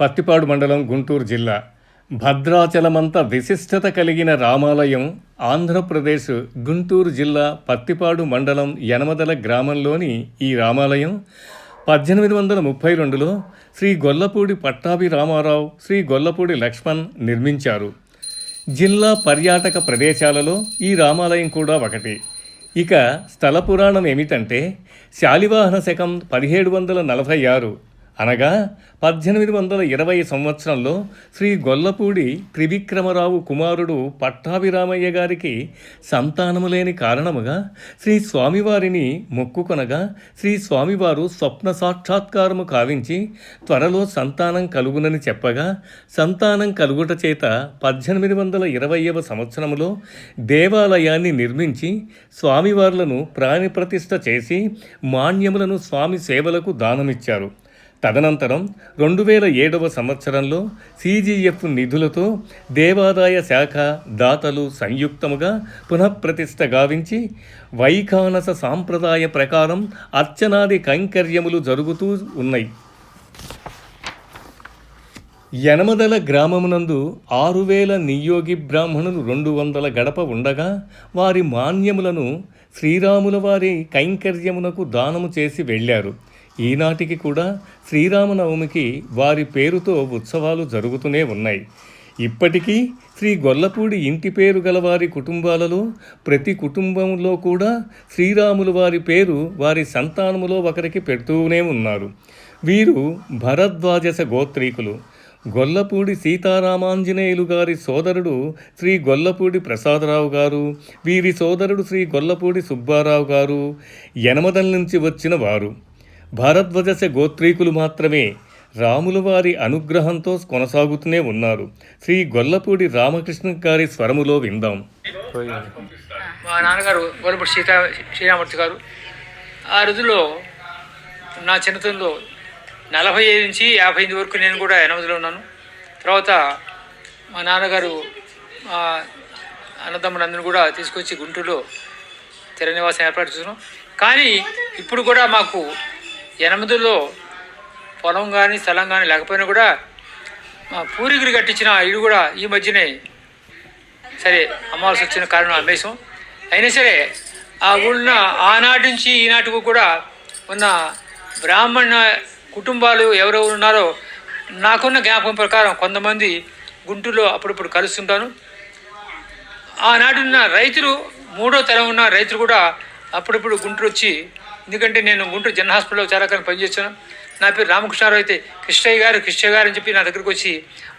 పత్తిపాడు మండలం గుంటూరు జిల్లా. భద్రాచలమంత విశిష్టత కలిగిన రామాలయం ఆంధ్రప్రదేశ్ గుంటూరు జిల్లా పత్తిపాడు మండలం యనమదల గ్రామంలోని ఈ రామాలయం. పద్దెనిమిది వందల ముప్పై రెండులో శ్రీ గొల్లపూడి పట్టాభి రామారావు శ్రీ గొల్లపూడి లక్ష్మణ్ నిర్మించారు. జిల్లా పర్యాటక ప్రదేశాలలో ఈ రామాలయం కూడా ఒకటి. ఇక స్థల పురాణం ఏమిటంటే శాలివాహన శకం పదిహేడు వందల నలభై ఆరు. అనగా పద్దెనిమిది వందల ఇరవై సంవత్సరంలో శ్రీ గొల్లపూడి త్రివిక్రమరావు కుమారుడు పట్టాభిరామయ్య గారికి సంతానము లేని కారణముగా శ్రీ స్వామివారిని మొక్కుకొనగా శ్రీ స్వామివారు స్వప్న సాక్షాత్కారము కావించి త్వరలో సంతానం కలుగునని చెప్పగా సంతానం కలుగుట చేత పద్దెనిమిది వందల ఇరవైవ సంవత్సరంలో దేవాలయాన్ని నిర్మించి స్వామివార్లను ప్రాణిప్రతిష్ఠ చేసి మాన్యములను స్వామి సేవలకు దానమిచ్చారు. తదనంతరం రెండు వేల ఏడవ సంవత్సరంలో సీజీఎఫ్ నిధులతో దేవాదాయ శాఖ దాతలు సంయుక్తముగా పునఃప్రతిష్ఠ గావించి వైఖానస సాంప్రదాయ ప్రకారం అర్చనాది కైంకర్యములు జరుగుతూ ఉన్నాయి. యనమదల గ్రామమునందు ఆరు వేల నియోగి బ్రాహ్మణులు రెండు వందల గడప ఉండగా వారి మాన్యములను శ్రీరాముల వారి కైంకర్యమునకు దానము చేసి వెళ్ళారు. ఈనాటికి కూడా శ్రీరామనవమికి వారి పేరుతో ఉత్సవాలు జరుగుతూనే ఉన్నాయి. ఇప్పటికీ శ్రీ గొల్లపూడి ఇంటి పేరు గల వారి కుటుంబాలలో ప్రతి కుటుంబంలో కూడా శ్రీరాములు వారి పేరు వారి సంతానములో ఒకరికి పెడుతూనే ఉన్నారు. వీరు భరద్వాజస గోత్రీకులు. గొల్లపూడి సీతారామాంజనేయులు గారి సోదరుడు శ్రీ గొల్లపూడి ప్రసాదరావు గారు వీరి సోదరుడు శ్రీ గొల్లపూడి సుబ్బారావు గారు యనమదల నుంచి వచ్చిన వారు. భారద్వజస గోత్రీకులు మాత్రమే రాముల వారి అనుగ్రహంతో కొనసాగుతూనే ఉన్నారు. శ్రీ గొల్లపూడి రామకృష్ణ గారి స్వరములో విందాం. మా నాన్నగారు గొల్లపూడి సీతా శ్రీరామూర్తి గారు ఆ రోజుల్లో నా చిన్నతనంలో నలభై ఐదు నుంచి యాభై ఐదు వరకు నేను కూడా ఎనిమిదిలో ఉన్నాను. తర్వాత మా నాన్నగారు మా అన్నదమ్ములందరినీ కూడా తీసుకొచ్చి గుంటూరులో స్థిర నివాసం ఏర్పాటు చేస్తున్నాం కానీ ఇప్పుడు కూడా మాకు ఎనిమిదిలో పొలం కానీ స్థలం కానీ లేకపోయినా కూడా మా పూర్వీకులు కట్టించిన ఇల్లు కూడా ఈ మధ్యనే సరే అమ్మాల్సి వచ్చిన కారణం అమ్మేశం. అయినా సరే ఆ ఉన్న ఆనాటి నుంచి ఈనాటికి కూడా ఉన్న బ్రాహ్మణ కుటుంబాలు ఎవరెవరు ఉన్నారో నాకున్న జ్ఞాపకం ప్రకారం కొంతమంది గుంటూరులో అప్పుడప్పుడు కలుస్తుంటాను. ఆనాటి ఉన్న రైతులు మూడో తరం ఉన్న రైతులు కూడా అప్పుడప్పుడు గుంటూరు వచ్చి ఎందుకంటే నేను గుంటూరు జన హాస్పిటల్లో చాలా కాలం పనిచేస్తాను నా పేరు రామకృష్ణారావు అయితే కృష్ణయ్య గారు కృష్ణయ్య గారు అని చెప్పి నా దగ్గరకు వచ్చి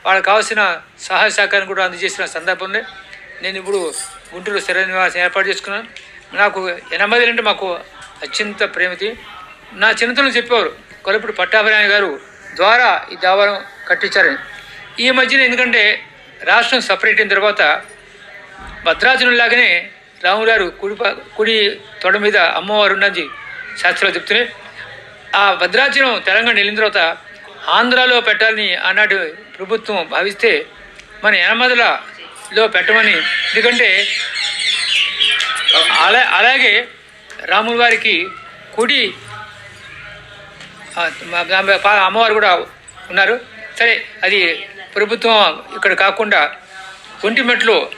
వాళ్ళకి కావాల్సిన సహాయ సహకారం కూడా అందజేసిన సందర్భంలో నేను ఇప్పుడు గుంటూరు స్థిర నివాసం ఏర్పాటు చేసుకున్నాను. నాకు ఎనభై అంటే మాకు అత్యంత ప్రేమతి. నా చిన్నతనం చెప్పేవారు కొలపుడు పట్టాభిరాయణ గారు ద్వారా ఈ దేవాలయం కట్టించారని. ఈ మధ్యన ఎందుకంటే రాష్ట్రం సపరేట్ అయిన తర్వాత భద్రాచలం లాగానే రాములు గారు కుడి కుడి తొడ మీద అమ్మవారు ఉన్నది శాస్త్రాలు చెప్తున్నాయి ఆ భద్రాచలం తెలంగాణ వెళ్ళిన తర్వాత ఆంధ్రాలో పెట్టాలని ఆనాటి ప్రభుత్వం భావిస్తే మన యనమదలలో పెట్టమని. ఎందుకంటే అలా అలాగే రాముల వారికి కుడి మా- అమ్మవారు కూడా ఉన్నారు. సరే అది ప్రభుత్వం ఇక్కడ కాకుండా ఒంటిమెట్లో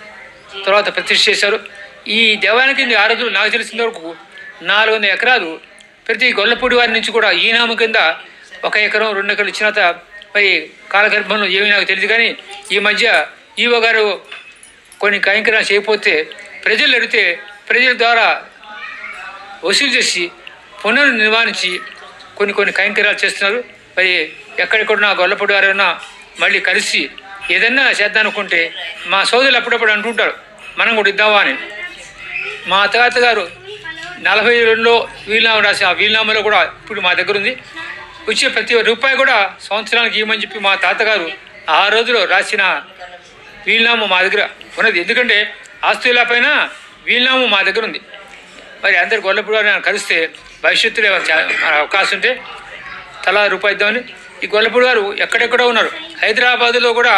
తర్వాత ప్రతిష్ఠ చేశారు. ఈ దేవాలయానికి ఆ రోజు నాకు తెలిసిన వరకు నాలుగు వందల ఎకరాలు ప్రతి గొల్లపూడి వారి నుంచి కూడా ఈ నామ కింద ఒక ఎకరం రెండు ఎకరాలు ఇచ్చిన మరి కాలగర్భంలో ఏమీ నాకు తెలియదు కానీ ఈ మధ్య ఈవో గారు కొన్ని కార్యక్రమాలు చేయకపోతే ప్రజలు అడిగితే ప్రజల ద్వారా వసూలు చేసి పునర్నిర్మాణించి కొన్ని కొన్ని కైంకర్యాలు చేస్తున్నారు. మరి ఎక్కడెక్కడున్నా గొల్లపూడి వారైనా మళ్ళీ కలిసి ఏదన్నా చేద్దాం అనుకుంటే మా సోదరులు అప్పుడప్పుడు అంటుంటారు మనం కూడా ఇద్దామా అని. మా తాతగారు నలభై రెండులో వీలునామా రాసి ఆ వీలునామాలో కూడా ఇప్పుడు మా దగ్గర ఉంది వచ్చే ప్రతి రూపాయి కూడా సంవత్సరానికి ఇవ్వమని చెప్పి మా తాతగారు ఆ రోజులో రాసిన వీలునామా మా దగ్గర ఉన్నది. ఎందుకంటే ఆస్తుల పైన వీలునామా మా దగ్గర ఉంది మరి అందరు గొల్లపూడి గారు కలిస్తే భవిష్యత్తులో అవకాశం ఉంటే తలా రూపాయి ఇద్దామని ఈ గొల్లపూడి గారు ఎక్కడెక్కడో ఉన్నారు. హైదరాబాదులో కూడా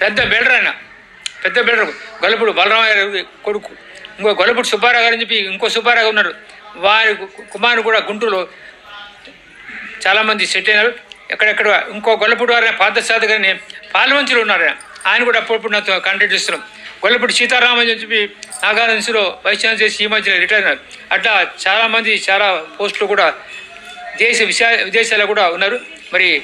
పెద్ద బిల్డర్ ఆయన. పెద్ద బిల్డర్ గొల్లపూడి బలరామయ్య కొడుకు. ఇంకో గొల్లపూడి సుబ్బారావు గారు అని చెప్పి ఇంకో సుబ్బారావు ఉన్నారు వారి కుమారుడు కూడా గుంటూరులో చాలామంది సెట్ అయినారు. ఎక్కడెక్కడ ఇంకో గొల్లపూడి వారిని పార్థసారథి గారిని పార్లమెంచులో ఉన్నారు ఆయన. కూడా అప్పుడప్పుడు నాతో కాంటాక్ట్ చేస్తున్నాం గొల్లపూడి సీతారామన్ అని చెప్పి నాగార్జునలో వైస్ ఛాన్సలర్ చేసి ఈ మధ్య రిటైర్ అయినారు. అట్లా చాలామంది చాలా పోస్టులు కూడా దేశ విశా విదేశాల్లో కూడా ఉన్నారు. మరి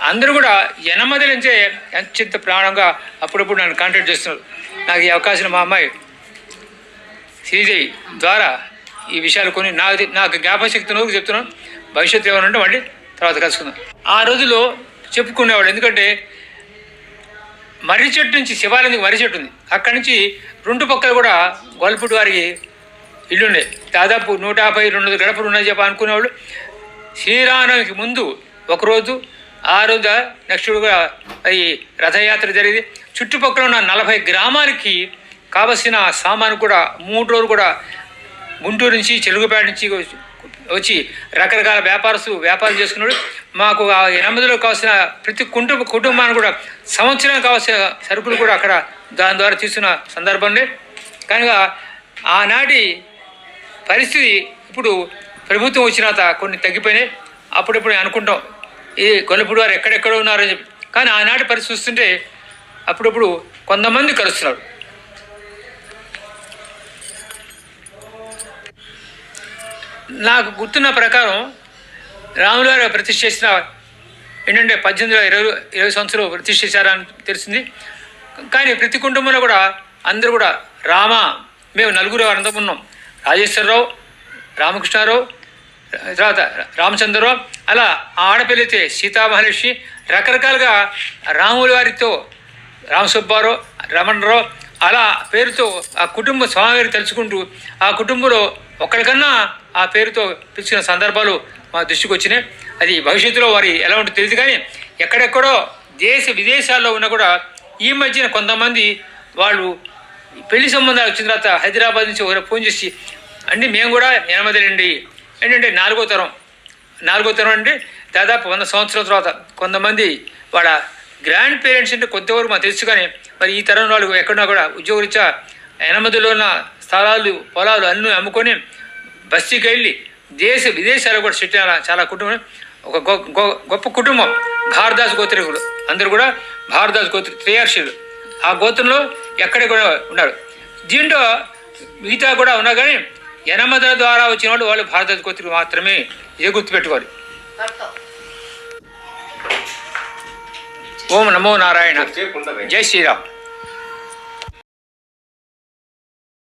అందరూ కూడా ఎనమది నుంచే అత్యంత ప్రాణంగా అప్పుడప్పుడు నన్ను కాంటాక్ట్ చేస్తున్నారు. నాకు ఈ అవకాశం మా అమ్మాయి శ్రీదేవి ద్వారా ఈ విషయాలు కొన్ని నాకు నాకు జ్ఞాపశక్తి నోకు చెప్తున్నాను. భవిష్యత్తు ఏమైనా ఉంటే మళ్ళీ తర్వాత కలుసుకుందాం. ఆ రోజులో చెప్పుకునేవాడు ఎందుకంటే మర్రి చెట్టు నుంచి శివాలయం మర్రి చెట్టు ఉంది. అక్కడి నుంచి రెండు పక్కలు కూడా గొల్పుడు వారికి ఇల్లుండే దాదాపు నూట యాభై రెండు గడపలు ఉన్నాయి చెప్పి అనుకునేవాళ్ళు. శ్రీరామనవమికి ముందు ఒకరోజు ఆ రోజు నెక్స్ట్ కూడా ఈ రథయాత్ర జరిగింది. చుట్టుపక్కల ఉన్న నలభై గ్రామాలకి కావలసిన సామాను కూడా మూడు రోజులు కూడా గుంటూరు నుంచి చెలుగుపేట నుంచి వచ్చి- వచ్చి రకరకాల వ్యాపారస్తు వ్యాపారం చేసుకున్నాడు. మాకు ఆ ఎనిమిదిలో కావాల్సిన ప్రతి కుటుంబ కుటుంబానికి కూడా సంవత్సరం కావాల్సిన సరుకులు కూడా అక్కడ దాని ద్వారా తీసుకున్న సందర్భంలో కనుక ఆనాటి పరిస్థితి ఇప్పుడు ప్రభుత్వం వచ్చిన కొన్ని తగ్గిపోయినాయి. అప్పుడప్పుడు అనుకుంటాం ఈ గొల్లపూడి వారు ఎక్కడెక్కడ ఉన్నారని చెప్పి. కానీ ఆనాటి పరిస్థితి చూస్తుంటే అప్పుడప్పుడు కొంతమంది కలుస్తున్నారు. నాకు గుర్తున్న ప్రకారం రాములు గారు ప్రతిష్ఠ చేసిన ఏంటంటే పద్దెనిమిది ఇరవై ఇరవై సంవత్సరాలు ప్రతిష్ఠ చేశారని తెలిసింది కానీ ప్రతి కుటుంబంలో కూడా అందరూ కూడా రామ మేము నలుగురు అందరం ఉన్నాం. రాజేశ్వరరావు రామకృష్ణారావు తర్వాత రామచంద్రరావు అలా ఆ ఆడపిల్లైతే సీతామహర్షి రకరకాలుగా రాముల వారితో రామసుబ్బారావు రమణరావు అలా పేరుతో ఆ కుటుంబ స్వామివారి తలుచుకుంటూ ఆ కుటుంబంలో ఒకరికన్నా ఆ పేరుతో పిలిచిన సందర్భాలు మా దృష్టికి వచ్చినాయి. అది భవిష్యత్తులో వారి ఎలా ఉంటుందో తెలియదు కానీ ఎక్కడెక్కడో దేశ విదేశాల్లో ఉన్నా కూడా ఈ మధ్యన కొంతమంది వాళ్ళు పెళ్ళి సంబంధాలు వచ్చిన తర్వాత హైదరాబాద్ నుంచి ఒకరు ఫోన్ చేసి అండి మేము కూడా ఎనమదిలండి ఏంటంటే నాలుగో తరం. నాలుగో తరం అంటే దాదాపు వంద సంవత్సరాల తర్వాత కొంతమంది వాళ్ళ గ్రాండ్ పేరెంట్స్ అంటే కొంతవరకు మాకు తెలుసు కానీ మరి ఈ తరం వాళ్ళు ఎక్కడున్నా కూడా ఉద్యోగరీత్యా ఎనమదిలో ఉన్న స్థలాలు పొలాలు అన్నీ అమ్ముకొని బస్తీకి వెళ్ళి దేశ విదేశాలు కూడా సెట్టిన చాలా కుటుంబం. ఒక గొప్ప కుటుంబం. భారదాస్ గోత్రికులు. అందరూ కూడా భారదాస్ గోత్రి త్రియార్షులు. ఆ గోత్రంలో ఎక్కడ కూడా ఉన్నారు. దీంట్లో మిగతా కూడా ఉన్నా కానీ ఎనమదల ద్వారా వచ్చిన వాళ్ళు వాళ్ళు భారదాస్ గోత్రికులు మాత్రమే. ఇదే గుర్తుపెట్టుకోవాలి. ఓం నమో నారాయణ. జై శ్రీరామ్.